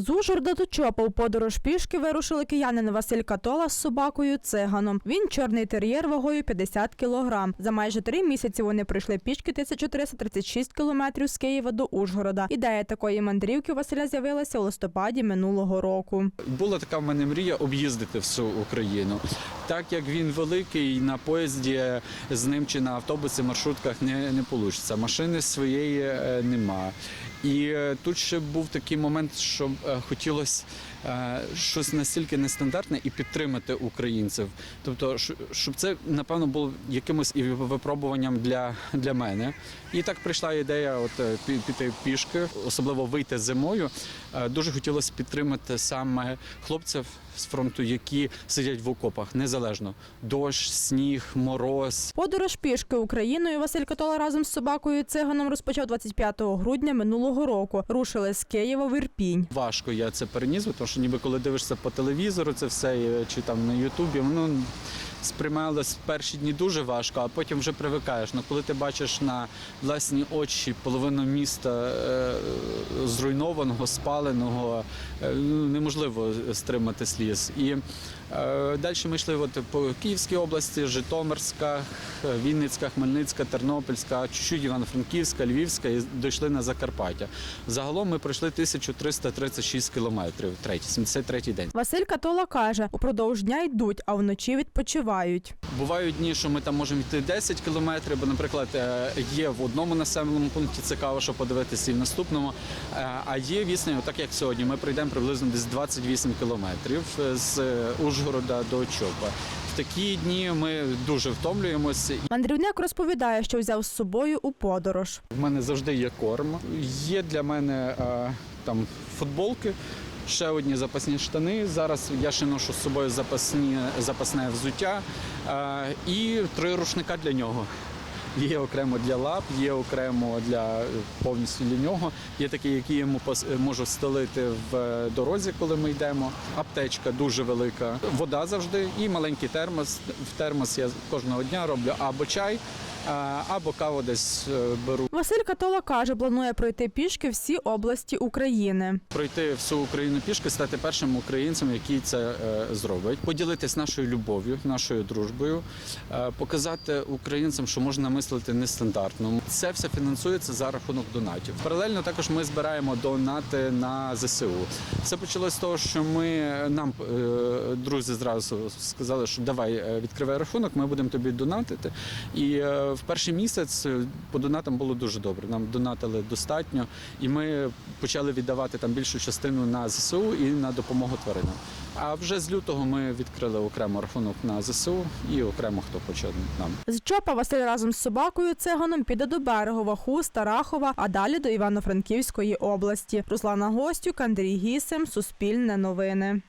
З Ужгорода до Чопа у подорож пішки вирушили киянин Василь Катола з собакою циганом. Він чорний тер'єр вагою 50 кілограм. За майже три місяці вони пройшли пішки 1336 кілометрів з Києва до Ужгорода. Ідея такої мандрівки у Василя з'явилася у листопаді минулого року. Була така в мене мрія об'їздити всю Україну. Так як він великий, на поїзді з ним чи на автобусі, маршрутках не, не вийде. Машини своєї е, нема. І е, тут ще був такий момент, що е, хотілося е, щось настільки нестандартне і підтримати українців. Тобто, щоб це напевно було якимось і випробуванням для, для мене. І так прийшла ідея от піти пішки, особливо вийти зимою. Дуже хотілося підтримати саме хлопців з фронту, які сидять в окопах, незалежно дощ, сніг, мороз. Подорож пішки Україною Василь Катола разом з собакою циганом розпочав 25 грудня минулого року. Рушили з Києва в Ірпінь. Важко я це переніс, тому що ніби коли дивишся по телевізору, це все чи там на Ютубі, воно сприймалось перші дні дуже важко, а потім вже привикаєш. Ну коли ти бачиш на власні очі половину міста е, зруйнованого, спаленого, е, ну, неможливо стримати сліз. І е, далі ми йшли от по Київській області, Житомирська, Вінницька, Хмельницька, Тернопільська, чуть-чуть Івано-Франківська, Львівська і дійшли на Закарпаття. Загалом ми пройшли 1336 кілометрів, третій, 73-й день. Василь Катола каже, упродовж дня йдуть, а вночі відпочивають. Бувають дні, що ми там можемо йти 10 кілометрів, бо, наприклад, е, є в одному населеному пункті цікаво, що подивитися і в наступному. Е, А є відстань, так як сьогодні, ми пройдемо приблизно десь 28 кілометрів з е, Ужгорода до Чопа. В такі дні ми дуже втомлюємося. Мандрівник розповідає, що взяв з собою у подорож. В мене завжди є корм. Є для мене е, там футболки, ще одні запасні штани. Зараз я ще ношу з собою запасні, запасне взуття е, і три рушника для нього. Є окремо для лап, є окремо для повністю для нього. Є такі, які я йому можу стелити в е, дорозі, коли ми йдемо. Аптечка дуже велика, вода завжди і маленький термос. В термос я кожного дня роблю або чай, е, або каву десь е, беру. Василь Катола каже, планує пройти пішки всі області України. пройти всю Україну пішки, стати першим українцем, який це зробить, поділитись нашою любов'ю, нашою дружбою, показати українцям, що можна мислити нестандартно. Це все фінансується за рахунок донатів. Паралельно також ми збираємо донати на ЗСУ. Все почалось з того, що ми нам е, друзі зразу сказали, що давай е, відкривай рахунок, ми будемо тобі донатити. І е, в перший місяць по донатам було дуже добре. Нам донатили достатньо, і ми почали віддавати там більшу частину на ЗСУ і на допомогу тваринам. А вже з лютого ми відкрили окремо рахунок на ЗСУ і окремо хто хоче нам. З Чопа Василь разом з собакою циганом піде до Берегова, Хуста, Рахова, а далі до Івано-Франківської області. Руслана Гостюк, Андрій Гісем, Суспільне новини.